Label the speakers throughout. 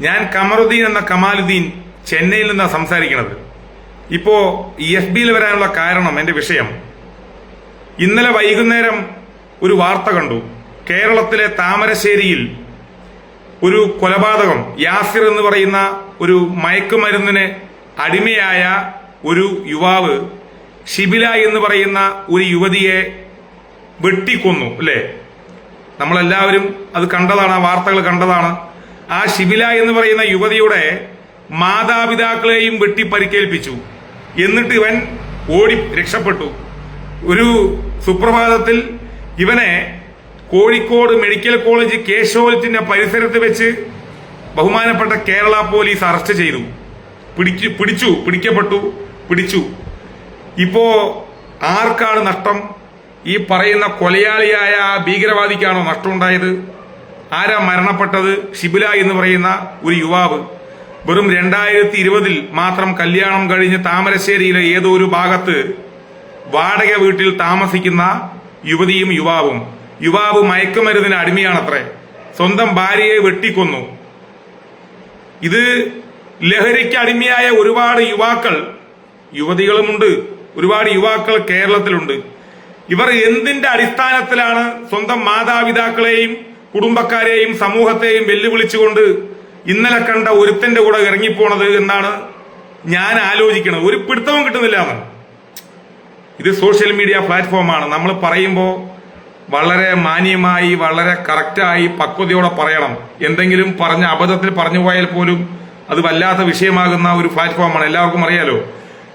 Speaker 1: ഞാൻ കമറുദ്ദീൻ എന്ന കമാലുദ്ദീൻ ചെന്നൈയിൽ നിന്നാണ് സംസാരിക്കുന്നത് ഇപ്പോ ഇ എഫ് ബിയിൽ വരാനുള്ള കാരണം എന്റെ വിഷയം. ഇന്നലെ വൈകുന്നേരം ഒരു വാർത്ത കണ്ടു. കേരളത്തിലെ താമരശ്ശേരിയിൽ ഒരു കൊലപാതകം യാസിർ എന്ന് പറയുന്ന ഒരു മയക്കുമരുന്നിന് അടിമയായ ഒരു യുവാവ് ഷിബില എന്ന് പറയുന്ന ഒരു യുവതിയെ വെട്ടിക്കൊന്നു അല്ലേ? നമ്മളെല്ലാവരും അത് കണ്ടതാണ് ആ വാർത്തകൾ കണ്ടതാണ്. ആ ഷിബില എന്ന് പറയുന്ന യുവതിയുടെ മാതാപിതാക്കളെയും വെട്ടി പരിക്കേൽപ്പിച്ചു എന്നിട്ട് ഇവൻ ഓടി രക്ഷപ്പെട്ടു. ഒരു സുപ്രഭാതത്തിൽ ഇവനെ കോഴിക്കോട് മെഡിക്കൽ കോളേജ് കേശോലത്തിന്റെ പരിസരത്ത് വെച്ച് ബഹുമാനപ്പെട്ട കേരള പോലീസ് അറസ്റ്റ് ചെയ്തു. പിടിച്ചു പിടിച്ചു പിടിക്കപ്പെട്ടു പിടിച്ചു. ഇപ്പോ ആർക്കാണ് നഷ്ടം? ഈ പറയുന്ന കൊലയാളിയായ ആ ഭീകരവാദിക്കാണോ നഷ്ടമുണ്ടായത്? ആരാ മരണപ്പെട്ടത്? ഷിബില എന്ന് പറയുന്ന ഒരു യുവാവ്. വെറും രണ്ടായിരത്തി ഇരുപതിൽ മാത്രം കല്യാണം കഴിഞ്ഞ് താമരശ്ശേരിയിലെ ഏതോ ഒരു ഭാഗത്ത് വാടക വീട്ടിൽ താമസിക്കുന്ന യുവതിയും യുവാവും. യുവാവ് മയക്കുമരുന്നിന് അടിമയാണത്രേ. സ്വന്തം ഭാര്യയെ വെട്ടിക്കൊന്നു. ഇത് ലഹരിക്ക് അടിമയായ ഒരുപാട് യുവാക്കൾ യുവതികളുമുണ്ട്. ഒരുപാട് യുവാക്കൾ കേരളത്തിലുണ്ട്. ഇവർ എന്തിന്റെ അടിസ്ഥാനത്തിലാണ് സ്വന്തം മാതാപിതാക്കളെയും കുടുംബക്കാരെയും സമൂഹത്തെയും വെല്ലുവിളിച്ചുകൊണ്ട് ഇന്നലെ കണ്ട ഒരുത്തന്റെ കൂടെ ഇറങ്ങിപ്പോണത് എന്നാണ് ഞാൻ ആലോചിക്കുന്നത് ഒരു പിടുത്തവും കിട്ടുന്നില്ല അവൻ. ഇത് സോഷ്യൽ മീഡിയ പ്ലാറ്റ്ഫോമാണ്. നമ്മൾ പറയുമ്പോൾ വളരെ മാന്യമായി വളരെ കറക്റ്റായി പക്വതയോടെ പറയണം. എന്തെങ്കിലും പറഞ്ഞ അബദ്ധത്തിൽ പറഞ്ഞു പോയാൽ പോലും അത് വല്ലാത്ത വിഷയമാകുന്ന ഒരു പ്ലാറ്റ്ഫോമാണ്. എല്ലാവർക്കും അറിയാലോ.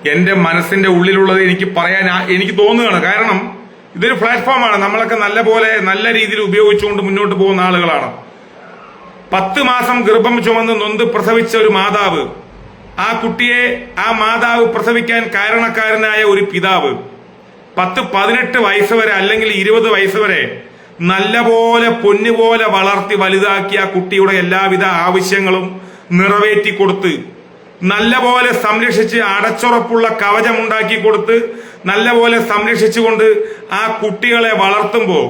Speaker 1: എന്റെ മനസ്സിന്റെ ഉള്ളിലുള്ളത് എനിക്ക് പറയാൻ എനിക്ക് തോന്നുകയാണ്. കാരണം ഇതൊരു പ്ലാറ്റ്ഫോമാണ്. നമ്മളൊക്കെ നല്ല പോലെ നല്ല രീതിയിൽ ഉപയോഗിച്ചുകൊണ്ട് മുന്നോട്ട് പോകുന്ന ആളുകളാണ്. പത്ത് മാസം ഗർഭം ചുമന്ന് നൊന്ത് പ്രസവിച്ച ഒരു മാതാവ് ആ കുട്ടിയെ ആ മാതാവ് പ്രസവിക്കാൻ കാരണക്കാരനായ ഒരു പിതാവ് പത്ത് പതിനെട്ട് വയസ്സ് വരെ അല്ലെങ്കിൽ ഇരുപത് വയസ്സ് വരെ നല്ലപോലെ പൊന്നുപോലെ വളർത്തി വലുതാക്കി ആ കുട്ടിയുടെ എല്ലാവിധ ആവശ്യങ്ങളും നിറവേറ്റി കൊടുത്ത് നല്ലപോലെ സംരക്ഷിച്ച് അടച്ചുറപ്പുള്ള കവചമുണ്ടാക്കി കൊടുത്ത് നല്ലപോലെ സംരക്ഷിച്ചുകൊണ്ട് ആ കുട്ടികളെ വളർത്തുമ്പോൾ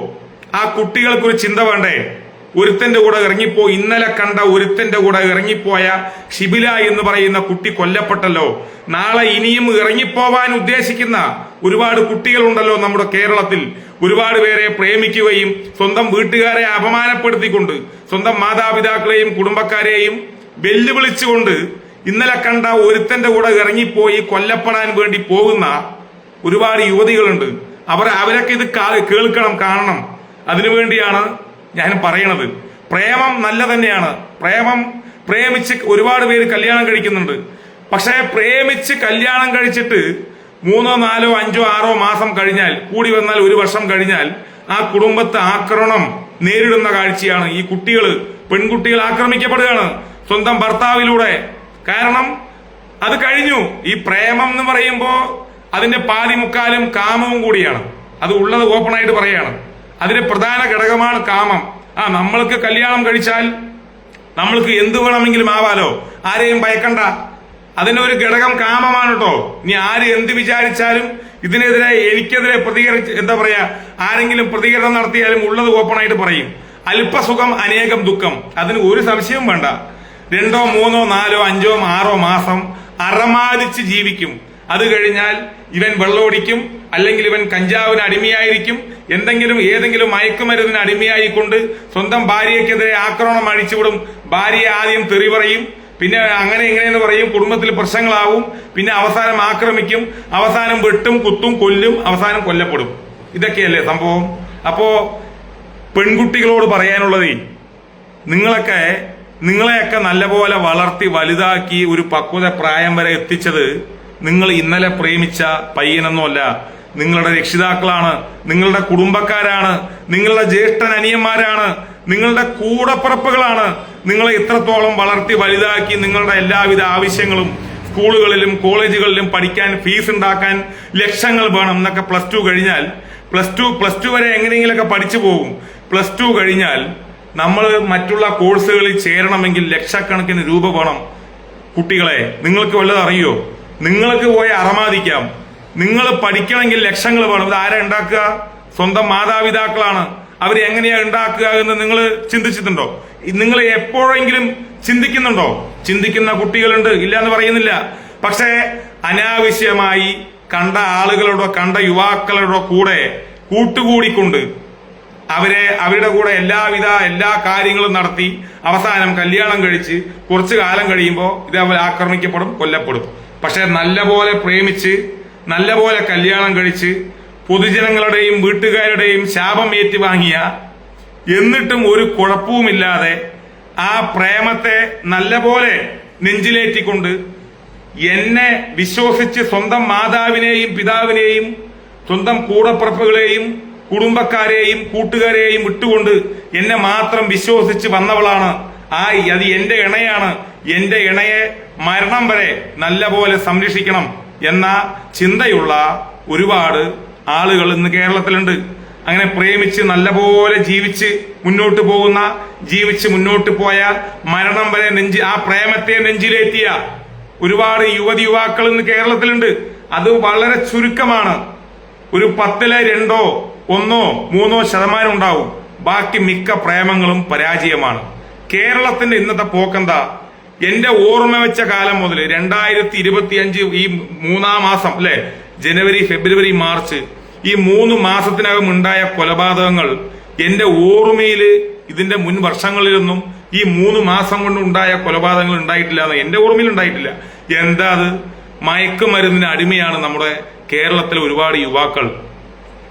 Speaker 1: ആ കുട്ടികൾക്കൊരു ചിന്ത വേണ്ടേ? ഒരുത്തന്റെ കൂടെ ഇറങ്ങിപ്പോ ഇന്നലെ കണ്ട ഒരുത്തന്റെ കൂടെ ഇറങ്ങിപ്പോയ ഷിബില എന്ന് പറയുന്ന കുട്ടി കൊല്ലപ്പെട്ടല്ലോ. നാളെ ഇനിയും ഇറങ്ങിപ്പോവാൻ ഉദ്ദേശിക്കുന്ന ഒരുപാട് കുട്ടികളുണ്ടല്ലോ നമ്മുടെ കേരളത്തിൽ. ഒരുപാട് പേരെ പ്രേമിക്കുകയും സ്വന്തം വീട്ടുകാരെ അപമാനപ്പെടുത്തിക്കൊണ്ട് സ്വന്തം മാതാപിതാക്കളെയും കുടുംബക്കാരെയും വെല്ലുവിളിച്ചുകൊണ്ട് ഇന്നലെ കണ്ട ഒരുത്തന്റെ കൂടെ ഇറങ്ങിപ്പോയി കൊല്ലപ്പെടാൻ വേണ്ടി പോകുന്ന ഒരുപാട് യുവതികളുണ്ട്. അവർ അവരൊക്കെ ഇത് കേൾക്കണം കാണണം. അതിനുവേണ്ടിയാണ് ഞാൻ പറയണത്. പ്രേമം നല്ല തന്നെയാണ് പ്രേമം പ്രേമിച്ച് ഒരുപാട് പേര് കല്യാണം കഴിക്കുന്നുണ്ട്. പക്ഷേ പ്രേമിച്ച് കല്യാണം കഴിച്ചിട്ട് മൂന്നോ നാലോ അഞ്ചോ ആറോ മാസം കഴിഞ്ഞാൽ കൂടി വന്നാൽ ഒരു വർഷം കഴിഞ്ഞാൽ ആ കുടുംബത്തെ ആക്രമണം നേരിടുന്ന കാഴ്ചയാണ് ഈ കുട്ടികൾ പെൺകുട്ടികൾ ആക്രമിക്കപ്പെടുകയാണ്. സ്വന്തം ഭർത്താവിലൂടെ കാരണം അത് കഴിഞ്ഞു. ഈ പ്രേമം എന്ന് പറയുമ്പോൾ അതിന്റെ പാതി മുക്കാലും കാമവും കൂടിയാണ്. അത് ഉള്ളത് ഓപ്പൺ ആയിട്ട് പറയാണ്. അതിന്റെ പ്രധാന ഘടകമാണ് കാമം. ആ നമ്മൾക്ക് കല്യാണം കഴിച്ചാൽ നമ്മൾക്ക് എന്തു വേണമെങ്കിലും ആവാലോ. ആരെയും ഭയക്കണ്ട. അതിന്റെ ഒരു ഘടകം കാമമാണ് കേട്ടോ ഇനി ആര് എന്ത് വിചാരിച്ചാലും ഇതിനെതിരെ എനിക്കെതിരെ പ്രതികരിച്ച് എന്താ പറയാ ആരെങ്കിലും പ്രതികരണം നടത്തിയാലും ഉള്ളത് ഓപ്പൺ ആയിട്ട് പറയും. അല്പസുഖം അനേകം ദുഃഖം. അതിന് ഒരു സംശയവും വേണ്ട. രണ്ടോ മൂന്നോ നാലോ അഞ്ചോ ആറോ മാസം അറമാദിച്ച് ജീവിക്കും. അത് കഴിഞ്ഞാൽ ഇവൻ വെള്ളോടിക്കും അല്ലെങ്കിൽ ഇവൻ കഞ്ചാവിന് അടിമയായിരിക്കും. എന്തെങ്കിലും ഏതെങ്കിലും മയക്കുമരുന്നിന് അടിമയായിക്കൊണ്ട് സ്വന്തം ഭാര്യയ്ക്കെതിരെ ആക്രമണം അഴിച്ചുവിടും. ഭാര്യയെ ആദ്യം തെറി പറയും. പിന്നെ അങ്ങനെ ഇങ്ങനെയെന്ന് പറയും. കുടുംബത്തിൽ പ്രശ്നങ്ങളാവും. പിന്നെ അവസാനം ആക്രമിക്കും. അവസാനം വെട്ടും കുത്തും കൊല്ലും. അവസാനം കൊല്ലപ്പെടും. ഇതൊക്കെയല്ലേ സംഭവം? അപ്പോ പെൺകുട്ടികളോട് പറയാനുള്ളതേ നിങ്ങളൊക്കെ നിങ്ങളെയൊക്കെ നല്ലപോലെ വളർത്തി വലുതാക്കി ഒരു പക്വത പ്രായം വരെ എത്തിച്ചത് നിങ്ങൾ ഇന്നലെ പ്രേമിച്ച പയ്യനൊന്നുമല്ല നിങ്ങളുടെ രക്ഷിതാക്കളാണ് നിങ്ങളുടെ കുടുംബക്കാരാണ് നിങ്ങളുടെ ജ്യേഷ്ഠൻ അനിയന്മാരാണ് നിങ്ങളുടെ കൂടപ്പിറപ്പുകളാണ്. നിങ്ങളെ ഇത്രത്തോളം വളർത്തി വലുതാക്കി നിങ്ങളുടെ എല്ലാവിധ ആവശ്യങ്ങളും സ്കൂളുകളിലും കോളേജുകളിലും പഠിക്കാൻ ഫീസ് ഉണ്ടാക്കാൻ ലക്ഷങ്ങൾ വേണം എന്നൊക്കെ പ്ലസ് ടു കഴിഞ്ഞാൽ പ്ലസ് ടു പ്ലസ് ടു വരെ എങ്ങനെയെങ്കിലൊക്കെ പഠിച്ചു പോകും. പ്ലസ് ടു കഴിഞ്ഞാൽ നമ്മൾ മറ്റുള്ള കോഴ്സുകളിൽ ചേരണമെങ്കിൽ ലക്ഷക്കണക്കിന് രൂപ വേണം. കുട്ടികളെ നിങ്ങൾക്ക് വല്ലതും അറിയോ? നിങ്ങൾക്ക് പോയി അറമാദിക്കാം. നിങ്ങൾ പഠിക്കണമെങ്കിൽ ലക്ഷങ്ങൾ വേണം. ഇത് ആരാ ഉണ്ടാക്കുക? സ്വന്തം മാതാപിതാക്കളാണ്. അവർ എങ്ങനെയാ ഉണ്ടാക്കുക എന്ന് നിങ്ങൾ ചിന്തിച്ചിട്ടുണ്ടോ? നിങ്ങൾ എപ്പോഴെങ്കിലും ചിന്തിക്കുന്നുണ്ടോ? ചിന്തിക്കുന്ന കുട്ടികളുണ്ട്. ഇല്ല എന്ന് പറയുന്നില്ല. പക്ഷേ അനാവശ്യമായി കണ്ട ആളുകളുടെ കണ്ട യുവാക്കളുടെ കൂടെ കൂട്ടുകൂടിക്കൊണ്ട് അവരെ അവരുടെ കൂടെ എല്ലാവിധ എല്ലാ കാര്യങ്ങളും നടത്തി അവസാനം കല്യാണം കഴിച്ച് കുറച്ചു കാലം കഴിയുമ്പോൾ ഇത് അവർ ആക്രമിക്കപ്പെടും കൊല്ലപ്പെടും. പക്ഷെ നല്ലപോലെ പ്രേമിച്ച് നല്ലപോലെ കല്യാണം കഴിച്ച് പൊതുജനങ്ങളുടെയും വീട്ടുകാരുടെയും ശാപം ഏറ്റുവാങ്ങിയ എന്നിട്ടും ഒരു കുഴപ്പവുമില്ലാതെ ആ പ്രേമത്തെ നല്ലപോലെ നെഞ്ചിലേറ്റിക്കൊണ്ട് എന്നെ വിശ്വസിച്ച് സ്വന്തം മാതാവിനെയും പിതാവിനെയും സ്വന്തം കൂടപ്പിറപ്പുകളെയും കുടുംബക്കാരെയും കൂട്ടുകാരെയും വിട്ടുകൊണ്ട് എന്നെ മാത്രം വിശ്വസിച്ച് വന്നവളാണ്. ആ അത് എന്റെ ഇണയാണ്. എന്റെ ഇണയെ മരണം വരെ നല്ലപോലെ സംരക്ഷിക്കണം എന്ന ചിന്തയുള്ള ഒരുപാട് ആളുകൾ ഇന്ന് കേരളത്തിലുണ്ട്. അങ്ങനെ പ്രേമിച്ച് നല്ലപോലെ ജീവിച്ച് മുന്നോട്ട് പോകുന്ന ജീവിച്ച് മുന്നോട്ട് പോയ മരണം വരെ നെഞ്ചി ആ പ്രേമത്തെ നെഞ്ചിലേറ്റിയ ഒരുപാട് യുവതി യുവാക്കൾ ഇന്ന് കേരളത്തിലുണ്ട്. അത് വളരെ ചുരുക്കമാണ്. ഒരു പത്തിലെ രണ്ടോ ഒന്നോ മൂന്നോ ശതമാനം ഉണ്ടാവും ബാക്കി മിക്ക പ്രേമങ്ങളും പരാജയമാണ്. കേരളത്തിന്റെ ഇന്നത്തെ പോക്കെന്താ? എന്റെ ഓർമ്മ വെച്ച കാലം മുതൽ രണ്ടായിരത്തി ഇരുപത്തി അഞ്ച് ഈ മൂന്നാം മാസം അല്ലെ? ജനുവരി ഫെബ്രുവരി മാർച്ച്. ഈ മൂന്ന് മാസത്തിനകം ഉണ്ടായ കൊലപാതകങ്ങൾ എന്റെ ഓർമ്മയിൽ ഇതിന്റെ മുൻ വർഷങ്ങളിലൊന്നും ഈ മൂന്ന് മാസം കൊണ്ട് ഉണ്ടായ കൊലപാതകങ്ങൾ ഉണ്ടായിട്ടില്ല എന്ന് എന്റെ ഓർമ്മയിൽ ഉണ്ടായിട്ടില്ല. എന്താ അത്? മയക്കുമരുന്നിന് അടിമയാണ് നമ്മുടെ കേരളത്തിലെ ഒരുപാട് യുവാക്കൾ.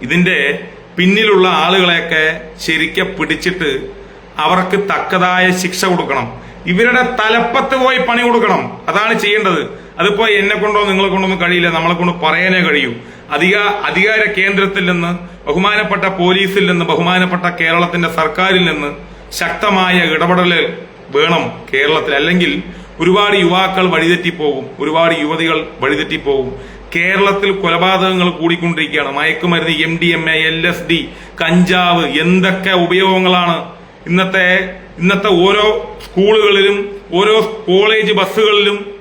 Speaker 1: ഇതിന്റെ പിന്നിലുള്ള ആളുകളെയൊക്കെ ശരിക്കും പിടിച്ചിട്ട് അവർക്ക് തക്കതായ ശിക്ഷ കൊടുക്കണം. ഇവരുടെ തലപ്പത്ത് പോയി പണി കൊടുക്കണം. അതാണ് ചെയ്യേണ്ടത്. അതിപ്പോ എന്നെ കൊണ്ടോ നിങ്ങളെ കൊണ്ടോ ഒന്നും കഴിയില്ല. നമ്മളെ കൊണ്ട് പറയാനേ കഴിയൂ. അധിക അധികാര കേന്ദ്രത്തിൽ നിന്ന് ബഹുമാനപ്പെട്ട പോലീസിൽ നിന്ന് ബഹുമാനപ്പെട്ട കേരളത്തിന്റെ സർക്കാരിൽ നിന്ന് ശക്തമായ ഇടപെടൽ വേണം കേരളത്തിൽ. അല്ലെങ്കിൽ ഒരുപാട് യുവാക്കൾ വഴിതെറ്റിപ്പോകും. ഒരുപാട് യുവതികൾ വഴിതെറ്റിപ്പോകും. കേരളത്തിൽ കൊലപാതകങ്ങൾ കൂടിക്കൊണ്ടിരിക്കുകയാണ്. മയക്കുമരുന്ന് M D M A L S D കഞ്ചാവ് എന്തൊക്കെ ഉപയോഗങ്ങളാണ്. ഇന്നത്തെ ഇന്നത്തെ ഓരോ സ്കൂളുകളിലും ഓരോ കോളേജ് ബസ്സുകളിലും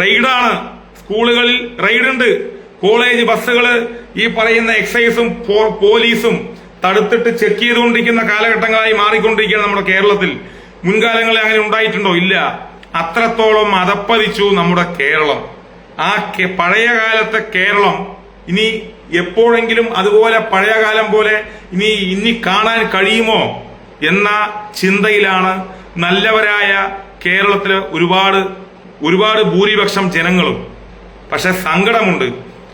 Speaker 1: റെയ്ഡാണ്. സ്കൂളുകളിൽ റെയ്ഡുണ്ട്. കോളേജ് ബസ്സുകൾ ഈ പറയുന്ന എക്സൈസും പോലീസും തടുത്തിട്ട് ചെക്ക് ചെയ്തുകൊണ്ടിരിക്കുന്ന കാലഘട്ടങ്ങളായി മാറിക്കൊണ്ടിരിക്കുകയാണ് നമ്മുടെ കേരളത്തിൽ. മുൻകാലങ്ങളിൽ അങ്ങനെ ഉണ്ടായിട്ടുണ്ടോ? ഇല്ല. അത്രത്തോളം അതപ്പതിച്ചു നമ്മുടെ കേരളം. ആ പഴയ കാലത്തെ കേരളം ഇനി എപ്പോഴെങ്കിലും അതുപോലെ പഴയ കാലം പോലെ ഇനി ഇനി കാണാൻ കഴിയുമോ എന്ന ചിന്തയിലാണ് നല്ലവരായ കേരളത്തിലെ ഒരുപാട് ഒരുപാട് ഭൂരിപക്ഷം ജനങ്ങളും. പക്ഷെ സങ്കടമുണ്ട്.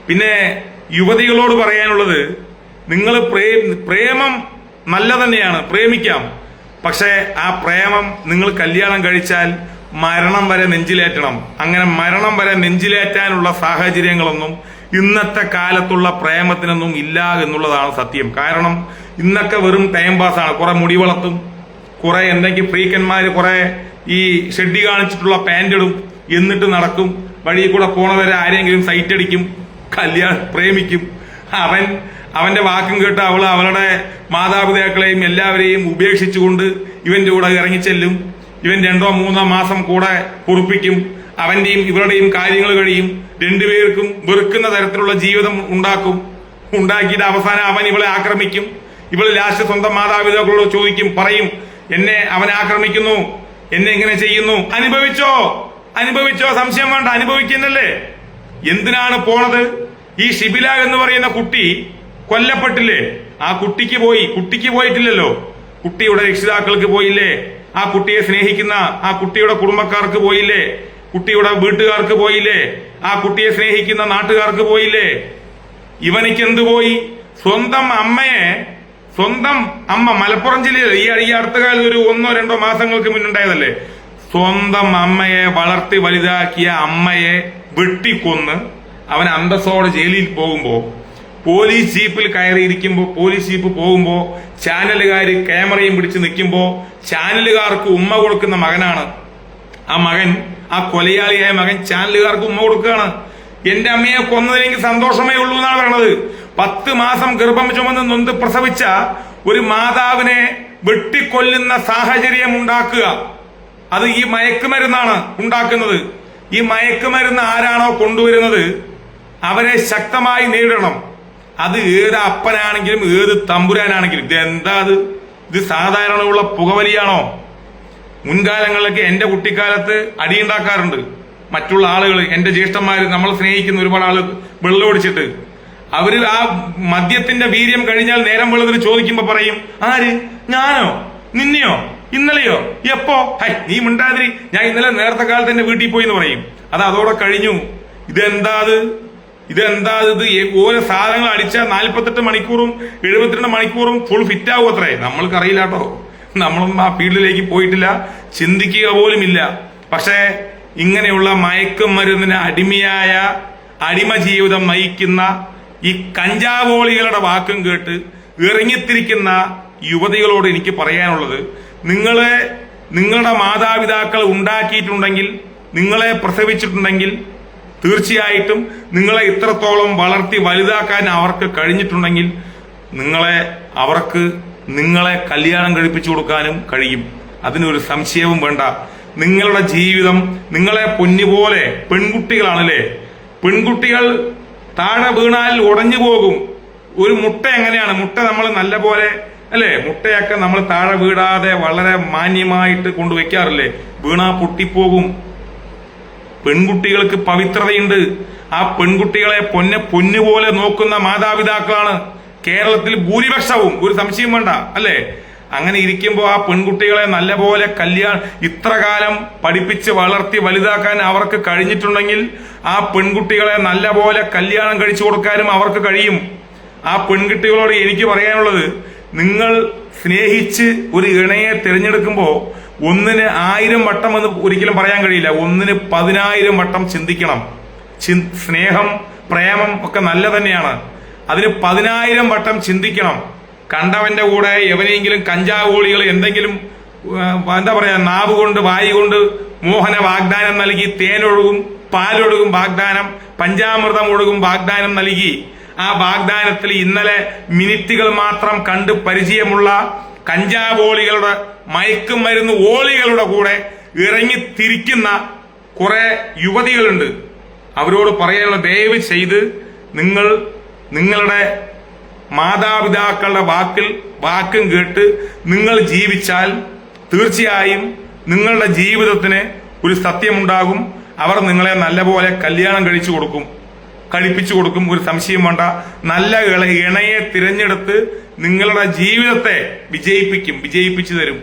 Speaker 1: പിന്നെ യുവതികളോട് പറയാനുള്ളത് നിങ്ങൾ പ്രേമം നല്ല തന്നെയാണ് പ്രേമിക്കാം. പക്ഷേ ആ പ്രേമം നിങ്ങൾ കല്യാണം കഴിച്ചാൽ മരണം വരെ നെഞ്ചിലേറ്റണം. അങ്ങനെ മരണം വരെ നെഞ്ചിലേറ്റാനുള്ള സാഹചര്യങ്ങളൊന്നും ഇന്നത്തെ കാലത്തുള്ള പ്രേമത്തിനൊന്നും ഇല്ല എന്നുള്ളതാണ് സത്യം. കാരണം ഇന്നൊക്കെ വെറും ടൈം പാസ്സാണ് കുറെ മുടി വളർത്തും കുറെ എന്തെങ്കിലും ഫ്രീക്കന്മാര് കുറെ ഈ ഷെഡി കാണിച്ചിട്ടുള്ള പാന്റ് ഇടും എന്നിട്ട് നടക്കും. വഴിയിൽ കൂടെ പോണവരെ ആരെങ്കിലും സൈറ്റ് അടിക്കും കല്യാണം പ്രേമിക്കും. അവൻ അവന്റെ വാക്കും കേട്ട് അവൾ അവളുടെ മാതാപിതാക്കളെയും എല്ലാവരെയും ഉപേക്ഷിച്ചുകൊണ്ട് ഇവന്റെ കൂടെ ഇറങ്ങിച്ചെല്ലും. ഇവൻ രണ്ടോ മൂന്നോ മാസം കൂടെ കുറിപ്പിക്കും. അവന്റെയും ഇവരുടെയും കാര്യങ്ങൾ കഴിയും. രണ്ടുപേർക്കും വെറുക്കുന്ന തരത്തിലുള്ള ജീവിതം ഉണ്ടാക്കും. ഉണ്ടാക്കിയിട്ട് അവസാനം അവൻ ഇവളെ ആക്രമിക്കും. ഇവൾ ലാസ്റ്റ് സ്വന്തം മാതാപിതാക്കളോട് ചോദിക്കും പറയും എന്നെ അവൻ ആക്രമിക്കുന്നു. എന്നെ ഇങ്ങനെ ചെയ്യുന്നു. അനുഭവിച്ചോ? അനുഭവിച്ചോ? സംശയം വേണ്ട. അനുഭവിക്കുന്നല്ലേ? എന്തിനാണ് പോണത്? ഈ ഷിബില എന്ന് പറയുന്ന കുട്ടി കൊല്ലപ്പെട്ടില്ലേ? ആ കുട്ടിക്ക് പോയി. കുട്ടിക്ക് പോയിട്ടില്ലല്ലോ. കുട്ടിയുടെ രക്ഷിതാക്കൾക്ക് പോയില്ലേ? ആ കുട്ടിയെ സ്നേഹിക്കുന്ന ആ കുട്ടിയുടെ കുടുംബക്കാർക്ക് പോയില്ലേ? കുട്ടിയുടെ വീട്ടുകാർക്ക് പോയില്ലേ? ആ കുട്ടിയെ സ്നേഹിക്കുന്ന നാട്ടുകാർക്ക് പോയില്ലേ? ഇവനിക്ക് എന്തു പോയി? സ്വന്തം അമ്മയെ സ്വന്തം അമ്മ മലപ്പുറം ജില്ലയിൽ ഈ ഈ അടുത്ത കാലത്ത് ഒരു ഒന്നോ രണ്ടോ മാസങ്ങൾക്ക് മുന്നുണ്ടായതല്ലേ? സ്വന്തം അമ്മയെ വളർത്തി വലുതാക്കിയ അമ്മയെ വെട്ടിക്കൊന്ന് അവൻ അന്തസ്സോടെ ജയിലിൽ പോകുമ്പോ പോലീസ് ജീപ്പിൽ കയറിയിരിക്കുമ്പോ പോലീസ് ജീപ്പ് പോകുമ്പോ ചാനലുകാർ ക്യാമറയും പിടിച്ച് നിൽക്കുമ്പോ ചാനലുകാർക്ക് ഉമ്മ കൊടുക്കുന്ന മകനാണ്. ആ മകൻ ആ കൊലയാളിയായ മകൻ ചാനലുകാർക്ക് ഉമ്മ കൊടുക്കുകയാണ്. എന്റെ അമ്മയെ കൊന്നതിലെങ്കിൽ സന്തോഷമേ ഉള്ളൂ എന്നാണ് പറയണത്. പത്ത് മാസം ഗർഭം ചുമന്ന് നൊന്ത് പ്രസവിച്ച ഒരു മാതാവിനെ വെട്ടിക്കൊല്ലുന്ന സാഹചര്യം ഉണ്ടാക്കുക. അത് ഈ മയക്കുമരുന്നാണ് ഉണ്ടാക്കുന്നത്. ഈ മയക്കുമരുന്ന് ആരാണോ കൊണ്ടുവരുന്നത് അവരെ ശക്തമായി നേരിടണം. അത് ഏത് അപ്പനാണെങ്കിലും ഏത് തമ്പുരാനാണെങ്കിലും. ഇത് എന്താ അത്? ഇത് സാധാരണയുള്ള പുകവലിയാണോ? മുൻകാലങ്ങളിലൊക്കെ എന്റെ കുട്ടിക്കാലത്ത് അടിയുണ്ടാക്കാറുണ്ട്. മറ്റുള്ള ആളുകൾ എന്റെ ജ്യേഷ്ഠന്മാർ നമ്മൾ സ്നേഹിക്കുന്ന ഒരുപാട് ആൾ വെള്ളമൊടിച്ചിട്ട് അവർ ആ മദ്യത്തിന്റെ വീര്യം കഴിഞ്ഞാൽ നേരം വെള്ളത്തിൽ ചോദിക്കുമ്പോ പറയും ആര്? ഞാനോ? നിന്നെയോ? ഇന്നലെയോ? എപ്പോ? ഹൈ നീ മിണ്ടാതിരി. ഞാൻ ഇന്നലെ നേരത്തെ കാലത്ത് എന്റെ വീട്ടിൽ പോയി എന്ന് പറയും. അത് അതോടെ കഴിഞ്ഞു. ഇതെന്താ അത്? ഇതെന്താ ഇത്? ഓരോ സാധനങ്ങൾ അടിച്ചാൽ നാല്പത്തെട്ട് മണിക്കൂറും എഴുപത്തിരണ്ട് മണിക്കൂറും ഫുൾ ഫിറ്റ് ആവും അത്രേ. നമ്മൾക്ക് അറിയില്ല കേട്ടോ. നമ്മളൊന്നും ആ ഫീൽഡിലേക്ക് പോയിട്ടില്ല. ചിന്തിക്കുക പോലും ഇല്ല. പക്ഷേ ഇങ്ങനെയുള്ള മയക്കും മരുന്നിന് അടിമയായ അടിമ ജീവിതം നയിക്കുന്ന ഈ കഞ്ചാവോളികളുടെ വാക്കും കേട്ട് ഇറങ്ങിത്തിരിക്കുന്ന യുവതികളോട് എനിക്ക് പറയാനുള്ളത് നിങ്ങളെ നിങ്ങളുടെ മാതാപിതാക്കൾ ഉണ്ടാക്കിയിട്ടുണ്ടെങ്കിൽ നിങ്ങളെ പ്രസവിച്ചിട്ടുണ്ടെങ്കിൽ തീർച്ചയായിട്ടും നിങ്ങളെ ഇത്രത്തോളം വളർത്തി വലുതാക്കാൻ അവർക്ക് കഴിഞ്ഞിട്ടുണ്ടെങ്കിൽ നിങ്ങളെ അവർക്ക് നിങ്ങളെ കല്യാണം കഴിപ്പിച്ചു കൊടുക്കാനും കഴിയും. അതിനൊരു സംശയവും വേണ്ട. നിങ്ങളുടെ ജീവിതം നിങ്ങളെ പൊന്നുപോലെ പെൺകുട്ടികളാണല്ലേ? പെൺകുട്ടികൾ താഴെ വീണാൽ ഉടഞ്ഞു പോകും. ഒരു മുട്ട എങ്ങനെയാണ്? മുട്ട നമ്മൾ നല്ല പോലെ അല്ലേ? മുട്ടയൊക്കെ നമ്മൾ താഴെ വീടാതെ വളരെ മാന്യമായിട്ട് കൊണ്ടുവയ്ക്കാറില്ലേ? വീണാ പൊട്ടിപ്പോകും. പെൺകുട്ടികൾക്ക് പവിത്രതയുണ്ട്. ആ പെൺകുട്ടികളെ പൊന്നെ പൊന്നുപോലെ നോക്കുന്ന മാതാപിതാക്കളാണ് കേരളത്തിൽ ഭൂരിപക്ഷവും. ഒരു സംശയം വേണ്ട അല്ലേ? അങ്ങനെ ഇരിക്കുമ്പോൾ ആ പെൺകുട്ടികളെ നല്ലപോലെ കല്യാണം ഇത്ര കാലം പഠിപ്പിച്ച് വളർത്തി വലുതാക്കാൻ അവർക്ക് കഴിഞ്ഞിട്ടുണ്ടെങ്കിൽ ആ പെൺകുട്ടികളെ നല്ലപോലെ കല്യാണം കഴിച്ചു കൊടുക്കാനും അവർക്ക് കഴിയും. ആ പെൺകുട്ടികളോട് എനിക്ക് പറയാനുള്ളത് നിങ്ങൾ സ്നേഹിച്ച് ഒരു ഇണയെ തിരഞ്ഞെടുക്കുമ്പോൾ ഒന്നിന് ആയിരം വട്ടം എന്ന് ഒരിക്കലും പറയാൻ കഴിയില്ല. ഒന്നിന് പതിനായിരം വട്ടം ചിന്തിക്കണം. സ്നേഹം പ്രേമം ഒക്കെ നല്ല തന്നെയാണ്. അതിന് പതിനായിരം വട്ടം ചിന്തിക്കണം. കണ്ടവന്റെ കൂടെ എവനെയെങ്കിലും കഞ്ചാവോളികൾ എന്തെങ്കിലും എന്താ പറയാ നാവ് കൊണ്ട് വായി കൊണ്ട് മോഹന വാഗ്ദാനം നൽകി തേനൊഴുകും പാലൊഴുകും വാഗ്ദാനം പഞ്ചാമൃതം ഒഴുകും വാഗ്ദാനം നൽകി ആ വാഗ്ദാനത്തിൽ ഇന്നലെ മിനിറ്റുകൾ മാത്രം കണ്ട് പരിചയമുള്ള കഞ്ചാവോളികളുടെ മയക്കുമരുന്ന് ഓളികളുടെ കൂടെ ഇറങ്ങി തിരിക്കുന്ന കുറെ യുവതികളുണ്ട്. അവരോട് പറയാനുള്ള ദയവ് ചെയ്ത് നിങ്ങൾ നിങ്ങളുടെ മാതാപിതാക്കളുടെ വാക്കിൽ വാക്കും കേട്ട് നിങ്ങൾ ജീവിച്ചാൽ തീർച്ചയായും നിങ്ങളുടെ ജീവിതത്തിന് ഒരു സത്യമുണ്ടാകും. അവർ നിങ്ങളെ നല്ലപോലെ കല്യാണം കഴിച്ചു കൊടുക്കും കഴിപ്പിച്ചു കൊടുക്കും. ഒരു സംശയം വേണ്ട. നല്ല ഇണയെ തിരഞ്ഞെടുത്ത് നിങ്ങളുടെ ജീവിതത്തെ വിജയിപ്പിക്കും വിജയിപ്പിച്ചു തരും.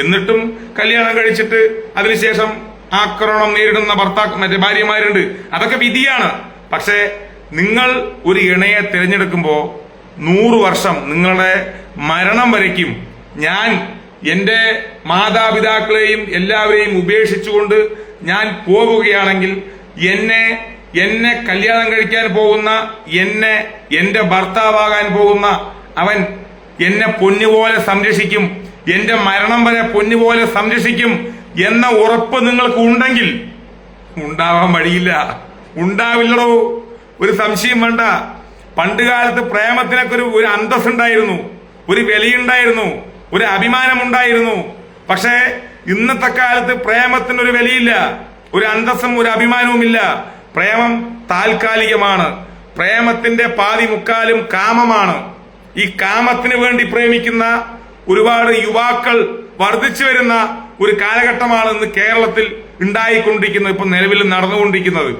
Speaker 1: എന്നിട്ടും കല്യാണം കഴിച്ചിട്ട് അതിനുശേഷം ആക്രമണം നേരിടുന്ന ഭർത്താക്ക മറ്റേ ഭാര്യമാരുണ്ട്. അതൊക്കെ വിധിയാണ്. പക്ഷേ നിങ്ങൾ ഒരു ഇണയെ തിരഞ്ഞെടുക്കുമ്പോൾ നൂറ് വർഷം നിങ്ങളുടെ മരണം വരയ്ക്കും. ഞാൻ എന്റെ മാതാപിതാക്കളെയും എല്ലാവരെയും ഉപേക്ഷിച്ചുകൊണ്ട് ഞാൻ പോവുകയാണെങ്കിൽ എന്നെ എന്നെ കല്യാണം കഴിക്കാൻ പോകുന്ന എന്നെ എന്റെ ഭർത്താവാകാൻ പോകുന്ന അവൻ എന്നെ പൊന്നുപോലെ സംരക്ഷിക്കും എന്റെ മരണം വരെ പൊന്നുപോലെ സംരക്ഷിക്കും എന്ന ഉറപ്പ് നിങ്ങൾക്ക് ഉണ്ടെങ്കിൽ ഉണ്ടാവാൻ വഴിയില്ല. ഉണ്ടാവില്ലടോ. ഒരു സംശയം വേണ്ട. പണ്ട് കാലത്ത് പ്രേമത്തിനൊക്കെ ഒരു ഒരു അന്തസ് ഉണ്ടായിരുന്നു ഒരു വിലയുണ്ടായിരുന്നു. ഒരു അഭിമാനമുണ്ടായിരുന്നു. പക്ഷേ ഇന്നത്തെ കാലത്ത് പ്രേമത്തിനൊരു വിലയില്ല. ഒരു അന്തസ്സും ഒരു അഭിമാനവുമില്ല. പ്രേമം താൽക്കാലികമാണ്. പ്രേമത്തിന്റെ പാതി മുക്കാലും കാമമാണ്. ഈ കാമത്തിന് വേണ്ടി പ്രേമിക്കുന്ന ഒരുപാട് യുവാക്കൾ വർദ്ധിച്ചു വരുന്ന ഒരു കാലഘട്ടമാണ് ഇന്ന് കേരളത്തിൽ ഉണ്ടായിക്കൊണ്ടിരിക്കുന്നത് ഇപ്പൊ നിലവിൽ നടന്നുകൊണ്ടിരിക്കുന്നത്.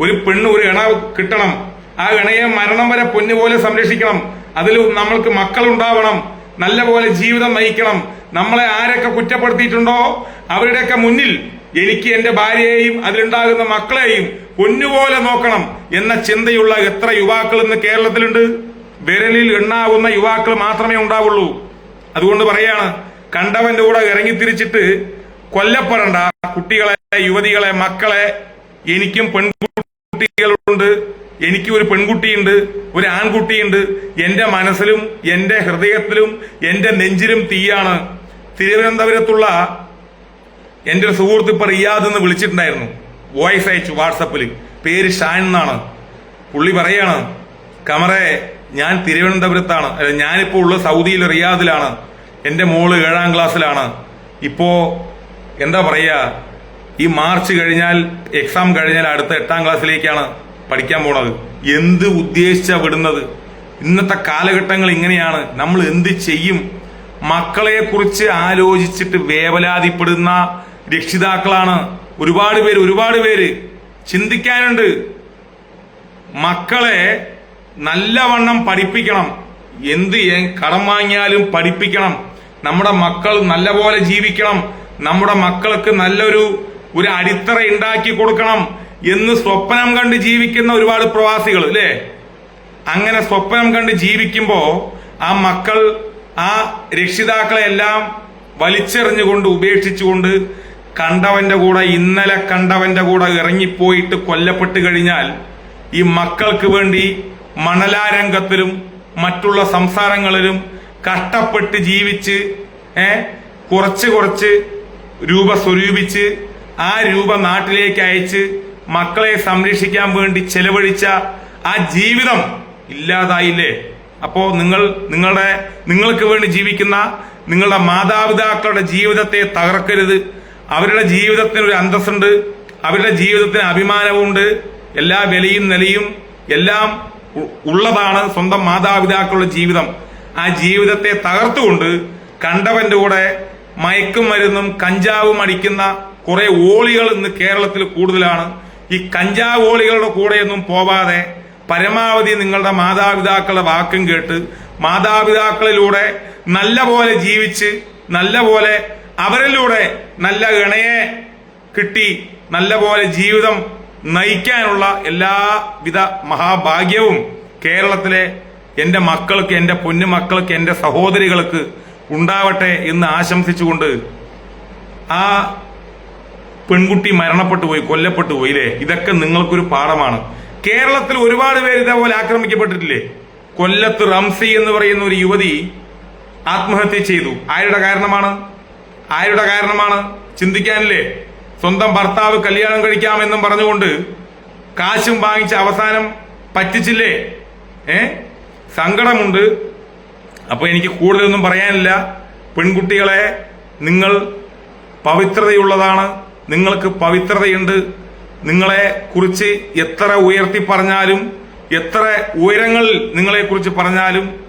Speaker 1: ഒരു പെണ്ണ് ഒരു ഇണ കിട്ടണം. ആ ഇണയെ മരണം വരെ പൊന്നുപോലെ സംരക്ഷിക്കണം. അതിൽ നമ്മൾക്ക് മക്കൾ ഉണ്ടാവണം നല്ല പോലെ ജീവിതം നയിക്കണം. നമ്മളെ ആരൊക്കെ കുറ്റപ്പെടുത്തിയിട്ടുണ്ടോ? അവരുടെയൊക്കെ മുന്നിൽ എനിക്ക് എന്റെ ഭാര്യയെയും അതിലുണ്ടാകുന്ന മക്കളെയും പൊന്നുപോലെ നോക്കണം എന്ന ചിന്തയുള്ള എത്ര യുവാക്കൾ ഇന്ന് കേരളത്തിലുണ്ട്? വിരലിൽ എണ്ണാവുന്ന യുവാക്കൾ മാത്രമേ ഉണ്ടാവുള്ളൂ. അതുകൊണ്ട് പറയാണ് കണ്ടവന്റെ കൂടെ ഇറങ്ങിത്തിരിച്ചിട്ട് കൊല്ലപ്പെടണ്ട. കുട്ടികളെ യുവതികളെ മക്കളെ എനിക്കും പെൺകുട്ടികളുണ്ട് എനിക്ക് ഒരു പെൺകുട്ടിയുണ്ട് ഒരു ആൺകുട്ടിയുണ്ട്. എന്റെ മനസ്സിലും എന്റെ ഹൃദയത്തിലും എന്റെ നെഞ്ചിലും തീയാണ്. തിരുവനന്തപുരത്തുള്ള എന്റെ ഒരു സുഹൃത്ത് ഇപ്പൊ റിയാദ് എന്ന് വിളിച്ചിട്ടുണ്ടായിരുന്നു. വോയിസ് അയച്ചു വാട്സപ്പിൽ പേര് ഷാൻ എന്നാണ്. പുള്ളി പറയാണ് കമറെ ഞാൻ തിരുവനന്തപുരത്താണ്. ഞാനിപ്പോൾ ഞാനിപ്പോ ഉള്ള സൗദിയിൽ റിയാദിലാണ്. എന്റെ മോൾ ഏഴാം ക്ലാസ്സിലാണ്. ഇപ്പോ എന്താ പറയാ ഈ മാർച്ച് കഴിഞ്ഞാൽ എക്സാം കഴിഞ്ഞാൽ അടുത്ത എട്ടാം ക്ലാസ്സിലേക്കാണ് പഠിക്കാൻ പോണത്. എന്ത് ഉദ്ദേശിച്ചാ വിടുന്നത്? ഇന്നത്തെ കാലഘട്ടങ്ങൾ ഇങ്ങനെയാണ്. നമ്മൾ എന്ത് ചെയ്യും? മക്കളെ കുറിച്ച് ആലോചിച്ചിട്ട് വേവലാതിപ്പെടുന്ന രക്ഷിതാക്കളാണ് ഒരുപാട് പേര് ഒരുപാട് പേര് ചിന്തിക്കാനുണ്ട്. മക്കളെ നല്ലവണ്ണം പഠിപ്പിക്കണം. എന്ത് കടം വാങ്ങിയാലും പഠിപ്പിക്കണം. നമ്മുടെ മക്കൾ നല്ലപോലെ ജീവിക്കണം. നമ്മുടെ മക്കൾക്ക് നല്ലൊരു ഒരു അടിത്തറ ഉണ്ടാക്കി കൊടുക്കണം എന്ന് സ്വപ്നം കണ്ട് ജീവിക്കുന്ന ഒരുപാട് പ്രവാസികൾ അല്ലേ അങ്ങനെ സ്വപ്നം കണ്ട് ജീവിക്കുമ്പോ ആ മക്കൾ ആ രക്ഷിതാക്കളെ എല്ലാം വലിച്ചെറിഞ്ഞുകൊണ്ട് ഉപേക്ഷിച്ചുകൊണ്ട് കണ്ടവന്റെ കൂടെ ഇന്നലെ കണ്ടവന്റെ കൂടെ ഇറങ്ങിപ്പോയിട്ട് കൊല്ലപ്പെട്ട് കഴിഞ്ഞാൽ ഈ മക്കൾക്ക് വേണ്ടി മണലാരംഗത്തിലും മറ്റുള്ള സംസാരങ്ങളിലും കഷ്ടപ്പെട്ട് ജീവിച്ച് ഏ കുറച്ച് കുറച്ച് രൂപ സ്വരൂപിച്ച് ആ രൂപ നാട്ടിലേക്ക് അയച്ച് മക്കളെ സംരക്ഷിക്കാൻ വേണ്ടി ചെലവഴിച്ച ആ ജീവിതം ഇല്ലാതായില്ലേ? അപ്പോ നിങ്ങൾ നിങ്ങളുടെ നിങ്ങൾക്ക് വേണ്ടി ജീവിക്കുന്ന നിങ്ങളുടെ മാതാപിതാക്കളുടെ ജീവിതത്തെ തകർക്കരുത്. അവരുടെ ജീവിതത്തിന് ഒരു അന്തസ്സുണ്ട് അവരുടെ ജീവിതത്തിന് അഭിമാനവുമുണ്ട്. എല്ലാ വിലയും നിലയും എല്ലാം ഉള്ളതാണ് സ്വന്തം മാതാപിതാക്കളുടെ ജീവിതം. ആ ജീവിതത്തെ തകർത്തുകൊണ്ട് കണ്ടവന്റെ കൂടെ മയക്കും മരുന്നും കഞ്ചാവും അടിക്കുന്ന കുറെ ഓളികൾ ഇന്ന് കേരളത്തിൽ കൂടുതലാണ്. ഈ കഞ്ചാവ് ഓളികളുടെ കൂടെയൊന്നും പോവാതെ പരമാവധി നിങ്ങളുടെ മാതാപിതാക്കളുടെ വാക്കും കേട്ട് മാതാപിതാക്കളിലൂടെ നല്ല പോലെ ജീവിച്ച് നല്ല പോലെ അവരിലൂടെ നല്ല ഇണയെ കിട്ടി നല്ല പോലെ ജീവിതം നയിക്കാനുള്ള എല്ലാവിധ മഹാഭാഗ്യവും കേരളത്തിലെ എന്റെ മക്കൾക്ക് എന്റെ പൊന്നു മക്കൾക്ക് എന്റെ സഹോദരികൾക്ക് ഉണ്ടാവട്ടെ എന്ന് ആശംസിച്ചുകൊണ്ട് ആ പെൺകുട്ടി മരണപ്പെട്ടു പോയി കൊല്ലപ്പെട്ടു പോയില്ലേ ഇതൊക്കെ നിങ്ങൾക്കൊരു പാഠമാണ്. കേരളത്തിൽ ഒരുപാട് പേര് ഇതേപോലെ ആക്രമിക്കപ്പെട്ടിട്ടില്ലേ? കൊല്ലത്ത് റംസി എന്ന് പറയുന്ന ഒരു യുവതി ആത്മഹത്യ ചെയ്തു. ആരുടെ കാരണമാണ്? ആരുടെ കാരണമാണ്? ചിന്തിക്കാനില്ലേ? സ്വന്തം ഭർത്താവ് കല്യാണം കഴിക്കാമെന്നും പറഞ്ഞുകൊണ്ട് കാശും വാങ്ങിച്ച് അവസാനം പറ്റിച്ചില്ലേ? ഏ? സങ്കടമുണ്ട്. അപ്പൊ എനിക്ക് കൂടുതലൊന്നും പറയാനില്ല. പെൺകുട്ടികളെ നിങ്ങൾ പവിത്രതയുള്ളതാണ്. നിങ്ങൾക്ക് പവിത്രതയുണ്ട്. നിങ്ങളെ കുറിച്ച് എത്ര ഉയർത്തി പറഞ്ഞാലും എത്ര ഉയരങ്ങൾ നിങ്ങളെ കുറിച്ച് പറഞ്ഞാലും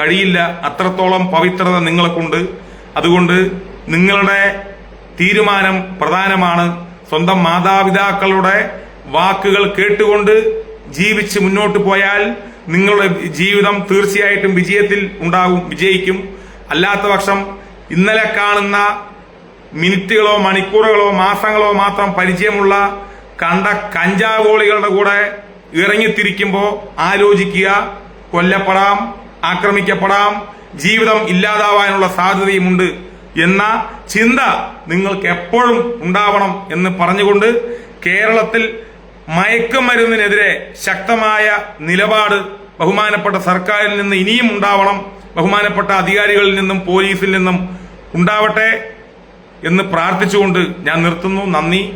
Speaker 1: കഴിയില്ല. അത്രത്തോളം പവിത്രത നിങ്ങൾക്കുണ്ട്. അതുകൊണ്ട് നിങ്ങളുടെ തീരുമാനം പ്രധാനമാണ്. സ്വന്തം മാതാപിതാക്കളുടെ വാക്കുകൾ കേട്ടുകൊണ്ട് ജീവിച്ച് മുന്നോട്ട് പോയാൽ നിങ്ങളുടെ ജീവിതം തീർച്ചയായിട്ടും വിജയത്തിൽ ഉണ്ടാകും വിജയിക്കും. അല്ലാത്ത പക്ഷം ഇന്നലെ കാണുന്ന മിനിറ്റുകളോ മണിക്കൂറുകളോ മാസങ്ങളോ മാത്രം പരിചയമുള്ള കണ്ട കഞ്ചാവോളികളുടെ കൂടെ ഇറങ്ങിത്തിരിക്കുമ്പോൾ ആലോചിക്കുക. കൊല്ലപ്പെടാം ആക്രമിക്കപ്പെടാം. ജീവിതം ഇല്ലാതാവാനുള്ള സാധ്യതയുമുണ്ട്. എന്ന ചിന്ത നിങ്ങൾക്ക് എപ്പോഴും ഉണ്ടാവണം എന്ന് പറഞ്ഞുകൊണ്ട് കേരളത്തിൽ മയക്കുമരുന്നിനെതിരെ ശക്തമായ നിലപാട് ബഹുമാനപ്പെട്ട സർക്കാരിൽ നിന്ന് ഇനിയും ഉണ്ടാവണം ബഹുമാനപ്പെട്ട അധികാരികളിൽ നിന്നും പോലീസിൽ നിന്നും ഉണ്ടാവട്ടെ എന്ന് പ്രാർത്ഥിച്ചുകൊണ്ട് ഞാൻ നിർത്തുന്നു. നന്ദി.